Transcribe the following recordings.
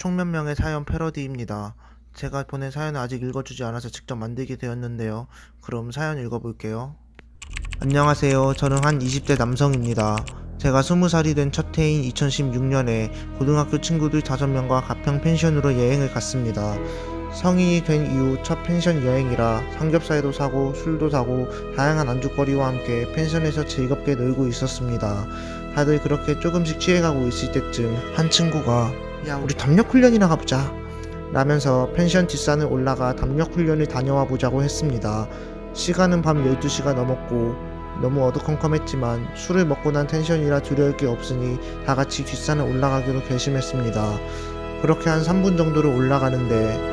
총 몇 명의 사연 패러디입니다. 제가 보낸 사연을 아직 읽어주지 않아서 직접 만들게 되었는데요. 그럼 사연 읽어볼게요. 안녕하세요. 저는 한 20대 남성입니다. 제가 20살이 된 첫 해인 2016년에 고등학교 친구들 5명과 가평 펜션으로 여행을 갔습니다. 성인이 된 이후 첫 펜션 여행이라 삼겹살도 사고 술도 사고 다양한 안주거리와 함께 펜션에서 즐겁게 놀고 있었습니다. 다들 그렇게 조금씩 취해가고 있을 때쯤 한 친구가 야 우리 담력 훈련이나 가보자 라면서 펜션 뒷산을 올라가 담력 훈련을 다녀와 보자고 했습니다. 시간은 밤 12시가 넘었고 너무 어두컴컴했지만 술을 먹고 난 텐션이라 두려울 게 없으니 다 같이 뒷산을 올라가기로 결심했습니다. 그렇게 한 3분 정도를 올라가는데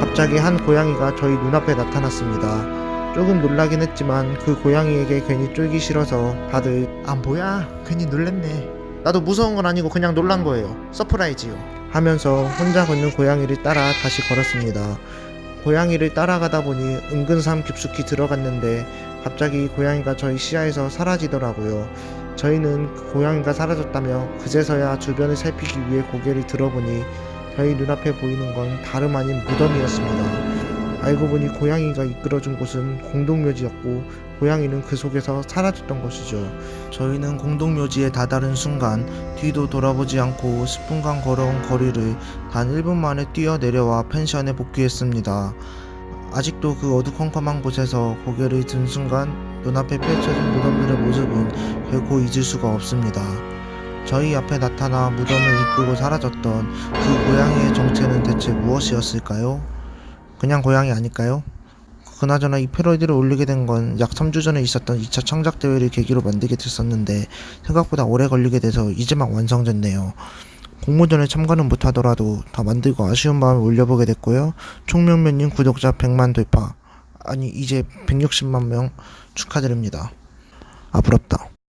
갑자기 한 고양이가 저희 눈앞에 나타났습니다. 조금 놀라긴 했지만 그 고양이에게 괜히 쫄기 싫어서 다들 아 뭐야 괜히 놀랬네 나도 무서운 건 아니고 그냥 놀란 거예요. 서프라이즈요. 하면서 혼자 걷는 고양이를 따라 다시 걸었습니다. 고양이를 따라가다 보니 은근삼 깊숙이 들어갔는데 갑자기 고양이가 저희 시야에서 사라지더라고요. 저희는 그 고양이가 사라졌다며 그제서야 주변을 살피기 위해 고개를 들어보니 저희 눈앞에 보이는 건 다름 아닌 무덤이었습니다 알고 보니 고양이가 이끌어준 곳은 공동묘지였고 고양이는 그 속에서 사라졌던 것이죠. 저희는 공동묘지에 다다른 순간 뒤도 돌아보지 않고 10분간 걸어온 거리를 단 1분 만에 뛰어 내려와 펜션에 복귀했습니다. 아직도 그 어두컴컴한 곳에서 고개를 든 순간 눈앞에 펼쳐진 무덤들의 모습은 결코 잊을 수가 없습니다. 저희 앞에 나타나 무덤을 이끌고 사라졌던 그 고양이의 정체는 대체 무엇이었을까요? 그냥 고양이 아닐까요? 그나저나 이 패러디를 올리게 된 건 약 3주 전에 있었던 2차 창작 대회를 계기로 만들게 됐었는데 생각보다 오래 걸리게 돼서 이제 막 완성됐네요. 공모전에 참가는 못하더라도 다 만들고 아쉬운 마음을 올려보게 됐고요. 총명면님 구독자 100만 돌파 아니 이제 160만 명 축하드립니다. 아 부럽다.